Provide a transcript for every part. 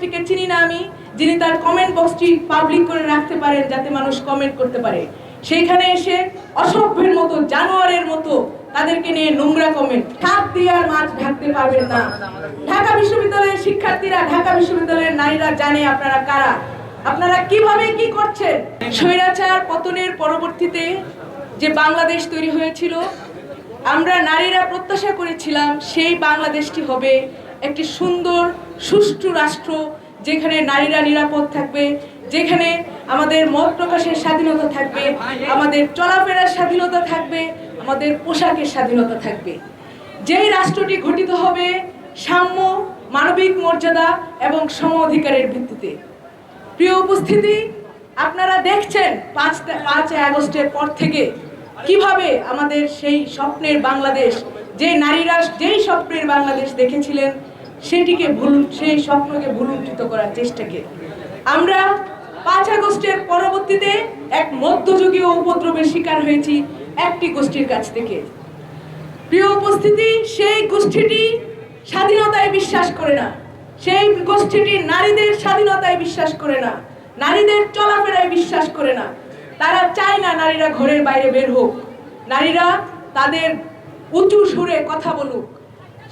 নেত্রীকে চিনি না আমি, যিনি তার কমেন্ট বক্সটি পাবলিক করে রাখতে পারেন যাতে মানুষ কমেন্ট করতে পারে। সেইখানে এসে অসভ্যের মতো, জানোয়ারের মতো তাদেরকে নিয়ে নোংরা কমেন্ট ঠাক দিয়ে আর মাছ ঢাকতে পারবেন না। ঢাকা বিশ্ববিদ্যালয়ের শিক্ষার্থীরা, ঢাকা বিশ্ববিদ্যালয়ের নারীরা জানে আপনারা কারা। আপনারা কীভাবে কি করছেন? স্বৈরাচার পতনের পরবর্তীতে যে বাংলাদেশ তৈরি হয়েছিল, আমরা নারীরা প্রত্যাশা করেছিলাম সেই বাংলাদেশটি হবে একটি সুন্দর, সুষ্ঠু রাষ্ট্র যেখানে নারীরা নিরাপদ থাকবে, যেখানে আমাদের মত প্রকাশের স্বাধীনতা থাকবে, আমাদের চলাফেরার স্বাধীনতা থাকবে, আমাদের পোশাকের স্বাধীনতা থাকবে। যেই রাষ্ট্রটি গঠিত হবে সাম্য, মানবিক মর্যাদা এবং সম অধিকারের ভিত্তিতে। প্রিয় উপস্থিতি, আপনারা দেখছেন পাঁচ পাঁচ আগস্টের পর থেকে কীভাবে আমাদের সেই স্বপ্নের বাংলাদেশ যে নারীরা যেই স্বপ্নের বাংলাদেশ দেখেছিলেন, সেটিকে ভুল সেই স্বপ্নকে ভুলুণ্ঠিত করার চেষ্টাকে। আমরা পাঁচ আগস্টের পরবর্তীতে এক মধ্যযুগীয় উপদ্রবের শিকার হয়েছি একটি গোষ্ঠীর কাছ থেকে। প্রিয় উপস্থিতি, সেই গোষ্ঠীটি স্বাধীনতায় বিশ্বাস করে না। সেই গোষ্ঠীটি নারীদের স্বাধীনতায় বিশ্বাস করে না। নারীদের চলাফেরায় বিশ্বাস করে না। তারা চায় না নারীরা ঘরের বাইরে বের হোক। নারীরা তাদের উঁচু সুরে কথা বলুক।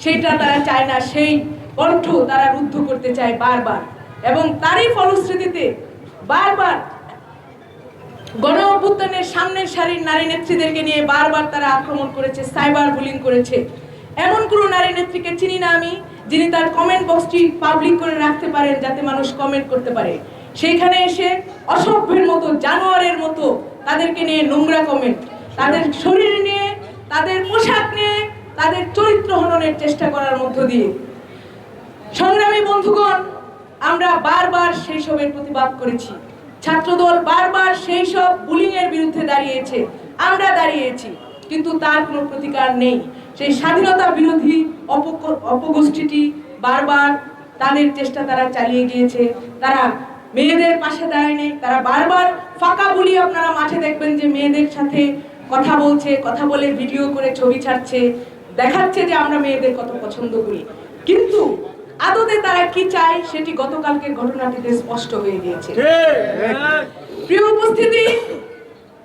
সেটা তারা চায় না, সেই কণ্ঠ তারা রুদ্ধ করতে চায় বারবার। এবং তারই ফলশ্রুতিতে বারবার গণ অভ্যুত্থানের সামনের সারির নারী নেত্রীদেরকে নিয়ে বারবার তারা আক্রমণ করেছে, সাইবার বুলিং করেছে। এমন কোনো নারী নেত্রীকে চিনি না আমি, যিনি তার কমেন্ট বক্সটি পাবলিক করে রাখতে পারেন যাতে মানুষ কমেন্ট করতে পারে। সেইখানে এসে অসভ্যের মতো, জানোয়ারের মতো তাদেরকে নিয়ে নোংরা কমেন্ট তাদের শরীর নিয়ে তাদের পোশাক নিয়ে, তাদের চরিত্র হননের চেষ্টা করার মধ্য দিয়ে। সংগ্রামী বন্ধুগণ, আমরা বারবার সেই সবের প্রতিবাদ করেছি। ছাত্রদল বারবার সেই সব বুলিং এর বিরুদ্ধে দাঁড়িয়েছে। আমরা দাঁড়িয়েছি, কিন্তু তার কোনো প্রতিকার নেই। সেই স্বাধীনতা বিরোধী অপগোষ্ঠীটি বারবার তাদের চেষ্টা তারা চালিয়ে গিয়েছে। তারা মেয়েদের পাশে দাঁড়ায়নি, তারা বারবার ফাঁকা বুলি আপনারা মাঠে দেখবেন যে মেয়েদের সাথে কথা বলছে কথা বলে ভিডিও করে ছবি ছাড়ছে দেখাচ্ছে যে আমরা মেয়েদের কত পছন্দ করি। কিন্তু আদতে তারা কি চায় সেটি গতকালকের ঘটনাটিতে স্পষ্ট হয়ে গিয়েছে। প্রিয় উপস্থিতি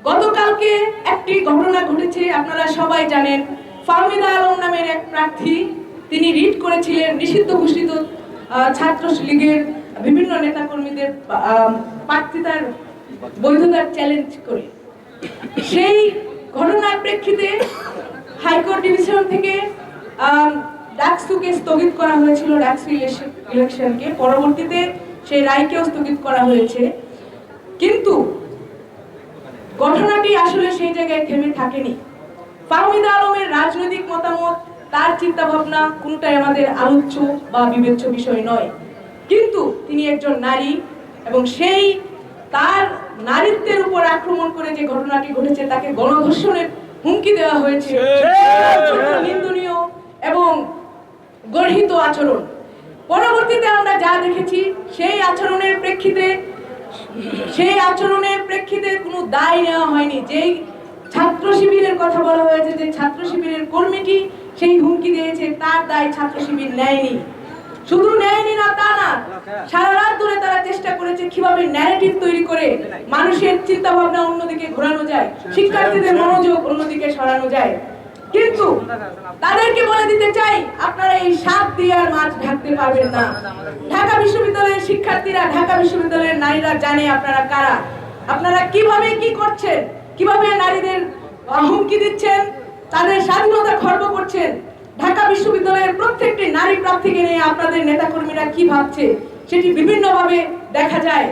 গতকালকে একটি ঘটনা ঘটেছে আপনারা সবাই জানেন। ফাহমিদা আলম নামের এক প্রার্থী তিনি রিট করেছিলেন নিষিদ্ধ ঘোষিত ছাত্র লীগের বিভিন্ন নেতাকর্মীদের প্রার্থিতার বৈধতার চ্যালেঞ্জ করে। সেই ঘটনার প্রেক্ষিতে হাইকোর্ট ডিভিশন থেকে ডাকসুকে স্থগিত করা হয়েছিল ডাকসু ইলেকশন- ইলেকশনকে। পরবর্তীতে সেই রায়কেও স্থগিত করা হয়েছে। কিন্তু ঘটনাটি আসলে সেই জায়গায় থেমে থাকেনি। ফাহমিদা আলমের রাজনৈতিক মতামত, তার চিন্তা ভাবনা কোনটাই আমাদের আলোচ্য বা বিবেচ্য বিষয় নয়। কিন্তু তিনি একজন নারী এবং সেই তার নারীত্বের উপর আক্রমণ করে যে ঘটনাটি ঘটেছে তাকে গণধর্ষণের হুমকি দেওয়া হয়েছে নিন্দনীয় এবং গর্হিত আচরণ। পরবর্তীতে আমরা যা দেখেছি সেই আচরণের প্রেক্ষিতে সেই আচরণের প্রেক্ষিতে কোনো দায় নেওয়া হয়নি। যেই ছাত্র শিবিরের কথা বলা হয়েছে যে ছাত্র শিবিরের কর্মীটি সেই হুমকি দিয়েছে তার দায় ছাত্র শিবির নেয়নি। শুধু নেয়নি না তা না সারা রাত ধরে তারা চেষ্টা করেছে কীভাবে ন্যারেটিভ তৈরি করে মানুষের চিন্তা ভাবনা অন্যদিকে ঘোরানো যায় শিক্ষার্থীদের মনোযোগ অন্যদিকে সরানো যায়। কিন্তু তাদেরকে বলে দিতে চাই আপনারা এই সাত দিয়ে আর মাছ ঢাকতে পারবেন না। ঢাকা বিশ্ববিদ্যালয়ের শিক্ষার্থীরা ঢাকা বিশ্ববিদ্যালয়ের নারীরা জানে আপনারা কারা। আপনারা কীভাবে কি করছেন? কীভাবে নারীদের হুমকি দিচ্ছেন? তাদের স্বাধীনতা খর্ব করছেন? ঢাকা বিশ্ববিদ্যালয়ের প্রত্যেকটি নারী প্রার্থীকে নিয়ে আপনাদের নেতাকর্মীরা কি ভাবছে সেটি বিভিন্নভাবে দেখা যায়।